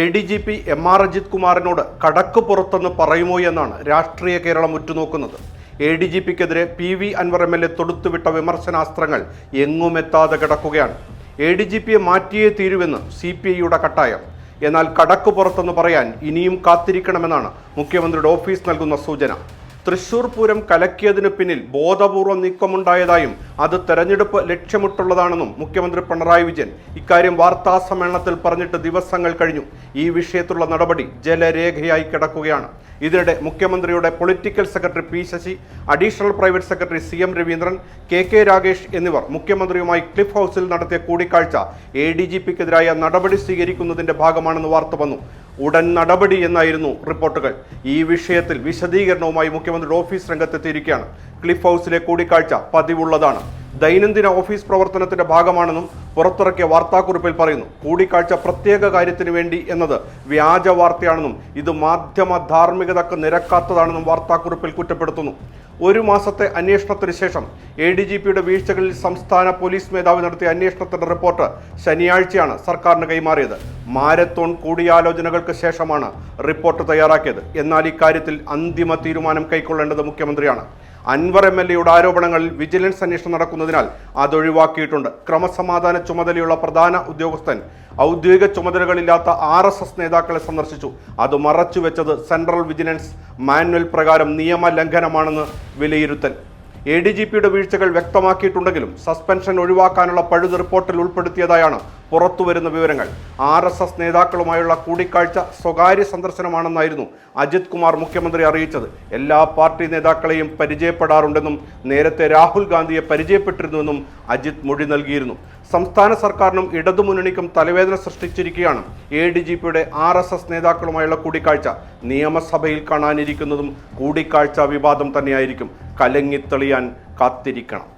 A D G P M R Ajith കുമാറിനോട് കടക്ക് പുറത്തെന്ന് പറയുമോ എന്നാണ് രാഷ്ട്രീയ കേരളം ഉറ്റുനോക്കുന്നത്. എ ഡി ജി പിക്കെതിരെ P V Anvar M L A തൊടുത്തുവിട്ട വിമർശനാസ്ത്രങ്ങൾ എങ്ങുമെത്താതെ കിടക്കുകയാണ്. എ ഡി ജി പിയെ മാറ്റിയേ തീരുവെന്ന് സി പി ഐയുടെ കട്ടായം. എന്നാൽ കടക്ക് പുറത്തെന്ന് പറയാൻ ഇനിയും കാത്തിരിക്കണമെന്നാണ് മുഖ്യമന്ത്രിയുടെ ഓഫീസ് നൽകുന്ന സൂചന. തൃശൂർ പൂരം കലക്കിയതിനു പിന്നിൽ ബോധപൂർവം നീക്കമുണ്ടായതായും അത് തെരഞ്ഞെടുപ്പ് ലക്ഷ്യമിട്ടുള്ളതാണെന്നും മുഖ്യമന്ത്രി പിണറായി വിജയൻ ഇക്കാര്യം വാർത്താ സമ്മേളനത്തിൽ പറഞ്ഞിട്ട് ദിവസങ്ങൾ കഴിഞ്ഞു. ഈ വിഷയത്തിലുള്ള നടപടി ജലരേഖയായി കിടക്കുകയാണ്. ഇതിനിടെ മുഖ്യമന്ത്രിയുടെ political secretary P Sasi additional private secretary C M Raveendran K K Ragesh എന്നിവർ മുഖ്യമന്ത്രിയുമായി ക്ലിഫ് ഹൗസിൽ നടത്തിയ കൂടിക്കാഴ്ച എ ഡി ജി പിക്കെതിരായ നടപടി സ്വീകരിക്കുന്നതിന്റെ ഭാഗമാണെന്ന് വാർത്ത വന്നു. ഉടൻ നടപടി എന്നായിരുന്നു റിപ്പോർട്ടുകൾ. ഈ വിഷയത്തിൽ വിശദീകരണവുമായി മുഖ്യമന്ത്രിയുടെ ഓഫീസ് രംഗത്തെത്തിയിരിക്കുകയാണ്. ക്ലിഫ് ഹൗസിലെ കൂടിക്കാഴ്ച പതിവുള്ളതാണ്. ദൈനംദിന ഓഫീസ് പ്രവർത്തനത്തിന്റെ ഭാഗമാണെന്നും പുറത്തിറക്കിയ വാർത്താക്കുറിപ്പിൽ പറയുന്നു. കൂടിക്കാഴ്ച പ്രത്യേക കാര്യത്തിന് വേണ്ടി എന്നത് വ്യാജ വാർത്തയാണെന്നും ഇത് മാധ്യമ ധാർമ്മികതക്ക് നിരക്കാത്തതാണെന്നും വാർത്താക്കുറിപ്പിൽ കുറ്റപ്പെടുത്തുന്നു. ഒരു മാസത്തെ അന്വേഷണത്തിന് ശേഷം എ ഡി ജി പിയുടെ വീഴ്ചകളിൽ സംസ്ഥാന പോലീസ് മേധാവി നടത്തിയ അന്വേഷണത്തിന്റെ റിപ്പോർട്ട് ശനിയാഴ്ചയാണ് സർക്കാരിന് കൈമാറിയത്. മാരത്തോൺ കൂടിയാലോചനകൾക്ക് ശേഷമാണ് റിപ്പോർട്ട് തയ്യാറാക്കിയത്. എന്നാൽ ഇക്കാര്യത്തിൽ അന്തിമ തീരുമാനം കൈക്കൊള്ളേണ്ടത് മുഖ്യമന്ത്രിയാണ്. അൻവർ എം എൽ എയുടെ ആരോപണങ്ങളിൽ വിജിലൻസ് അന്വേഷണം നടക്കുന്നതിനാൽ അതൊഴിവാക്കിയിട്ടുണ്ട്. ക്രമസമാധാന ചുമതലയുള്ള പ്രധാന ഉദ്യോഗസ്ഥൻ ഔദ്യോഗിക ചുമതലകളില്ലാത്ത ആർ എസ് എസ് നേതാക്കളെ സന്ദർശിച്ചു. അത് മറച്ചുവെച്ചത് സെൻട്രൽ വിജിലൻസ് മാനുവൽ പ്രകാരം നിയമലംഘനമാണെന്ന് വിലയിരുത്തൽ. എ ഡി ജി പിയുടെ വീഴ്ചകൾ വ്യക്തമാക്കിയിട്ടുണ്ടെങ്കിലും സസ്പെൻഷൻ ഒഴിവാക്കാനുള്ള പഴുത് റിപ്പോർട്ടിൽ ഉൾപ്പെടുത്തിയതായാണ് പുറത്തുവരുന്ന വിവരങ്ങൾ. ആർ എസ് എസ് നേതാക്കളുമായുള്ള കൂടിക്കാഴ്ച സ്വകാര്യ സന്ദർശനമാണെന്നായിരുന്നു അജിത് കുമാർ മുഖ്യമന്ത്രി അറിയിച്ചത്. എല്ലാ പാർട്ടി നേതാക്കളെയും പരിചയപ്പെടാറുണ്ടെന്നും നേരത്തെ രാഹുൽ ഗാന്ധിയെ പരിചയപ്പെട്ടിരുന്നുവെന്നും അജിത് മൊഴി നൽകിയിരുന്നു. സംസ്ഥാന സർക്കാരിനും ഇടതുമുന്നണിക്കും തലവേദന സൃഷ്ടിച്ചിരിക്കുകയാണ് എ ഡി ജി പിയുടെ ആർ എസ് എസ് നേതാക്കളുമായുള്ള കൂടിക്കാഴ്ച. നിയമസഭയിൽ കാണാനിരിക്കുന്നതും കൂടിക്കാഴ്ച വിവാദം തന്നെയായിരിക്കും. കലങ്ങിത്തെളിയാൻ കാത്തിരിക്കണം.